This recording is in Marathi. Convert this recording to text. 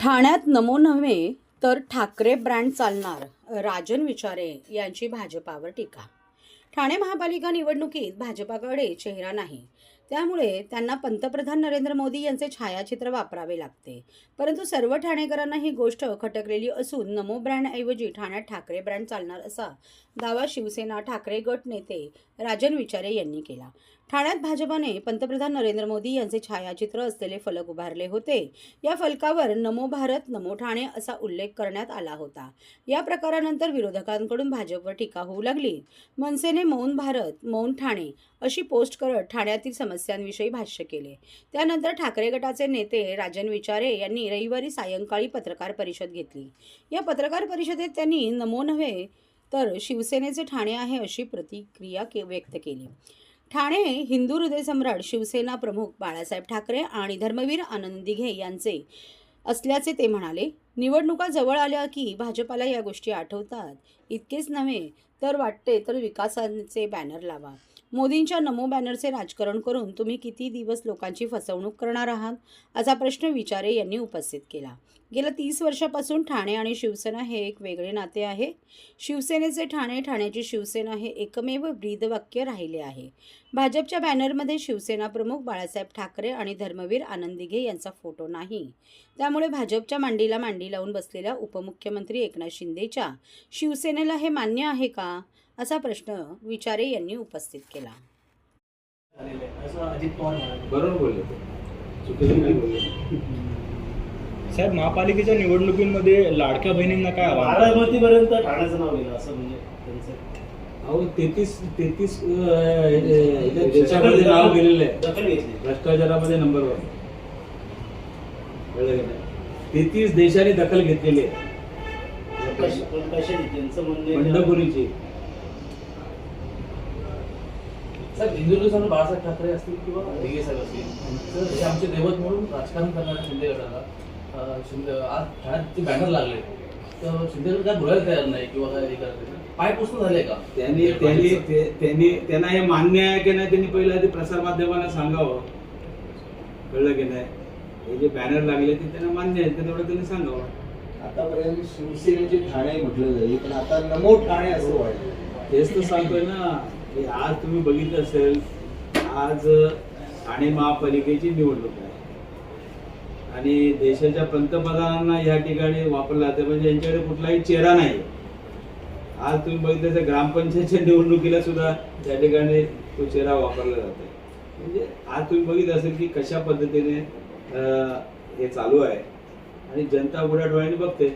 ठाण्यात नमो नव्हे तर ठाकरे ब्रँड चालणार. राजन विचारे यांची भाजपावर टीका. ठाणे महापालिका निवडणुकीत भाजपाकडे चेहरा नाही. त्यामुळे त्यांना पंतप्रधान नरेंद्र मोदी यांचे छायाचित्र वापरावे लागते. परंतु सर्व ठाणेकरांना ही गोष्ट खटकलेली असून नमो ब्रँडऐवजी ठाण्यात ठाकरे ब्रँड चालणार असा दावा शिवसेना ठाकरे गट नेते राजन विचारे यांनी केला. ठाण्यात भाजपाने पंतप्रधान नरेंद्र मोदी यांचे छायाचित्र असलेले फलक उभारले होते. या फलकावर नमो भारत नमो ठाणे असा उल्लेख करण्यात आला होता. या प्रकारानंतर विरोधकांकडून भाजपवर टीका होऊ लागली. मनसेने मौन भारत मौन ठाणे अशी पोस्ट करत ठाण्यातील समस्यांविषयी भाष्य केले. त्यानंतर ठाकरे गटाचे नेते राजन विचारे यांनी रविवारी सायंकाळी पत्रकार परिषद घेतली. या पत्रकार परिषदेत त्यांनी नमो नव्हे तर शिवसेनेचे ठाणे आहे अशी प्रतिक्रिया के व्यक्त केली. ठाणे हिंदू हृदय सम्राट शिवसेना प्रमुख बाळासाहेब ठाकरे आणि धर्मवीर आनंद दिघे यांचे असल्याचे ते म्हणाले. निवडणुका जवळ आल्या की भाजपाला या गोष्टी आठवतात. इतकेच नव्हे तर वाटते तर विकासाचे बॅनर लावा. मोदींच्या नमो बॅनरचे राजकारण करून तुम्ही किती दिवस लोकांची फसवणूक करणार आहात? असा प्रश्न विचारे यांनी उपस्थित केला. गेल्या तीस वर्षापासून ठाणे आणि शिवसेना हे एक वेगळे नाते आहे. शिवसेनेचे ठाणे ठाण्याची शिवसेना हे एकमेव ब्रीदवाक्य राहिले आहे. भाजपच्या बॅनरमध्ये शिवसेना प्रमुख बाळासाहेब ठाकरे आणि धर्मवीर आनंदिघे यांचा फोटो नाही. त्यामुळे भाजपच्या मांडीला मांडी लावून बसलेल्या उपमुख्यमंत्री एकनाथ शिंदेच्या शिवसेनेला हे मान्य आहे का? असा प्रश्न विचारे यांनी उपस्थित केला. साहेब महापालिकेच्या निवडणुकीमध्ये लाडक्या बहिणींना काय बारामतीपर्यंत ठाण्याचं नाव गेलं असं म्हणजे अहो तेहतीस तेहतीस त्याच्यामध्ये नाव गेलेलं आहे. दखल घेतली. भ्रष्टाचारामध्ये नंबर वन कळलं तेहतीस देशांनी दखल घेतलेली आहे. कश- बंडखोरीची साहेब हिंदुस्थान बाळासाहेब ठाकरे असतील किंवा साहेब असतील तर हे आमचे दैवत म्हणून राजकारण करणाऱ्या शिंदे गटाला अं, शिंदे आज ठाण्यात ते बॅनर लागले. तर शिंदे गट काय बोलायला तयार नाही किंवा काय हे करत नाही. पाय पुसणं झाले का? त्यांनी त्यांनी ते- त्यांनी त्यांना हे मान्य आहे की नाही त्यांनी पहिलं आधी प्रसारमाध्यमांना सांगावं. कळलं की नाही? हे जे बॅनर लागले ते त्यांना मान्य आहे तेवढं त्यांनी सांगावं. आतापर्यंत शिवसेनेचे ठाणे म्हटलं जाईल पण आता नमो ठाणे असं वाटतं. तेच तर सांगतोय ना. की आज तुम्ही बघितलं असेल आज ठाणे महापालिकेची निवडणूक आहे. आणि देशाच्या पंतप्रधानांना या ठिकाणी वापरला जाते म्हणजे यांच्याकडे कुठलाही चेहरा नाही. आज तुम्ही बघितलं तर ग्रामपंचायतच्या निवडणुकीला सुद्धा त्या ठिकाणी तो चेहरा वापरला जातो. म्हणजे आज तुम्ही बघितलं असेल की कशा पद्धतीने अं, हे चालू आहे. आणि जनता उघड्या डोळ्याने बघते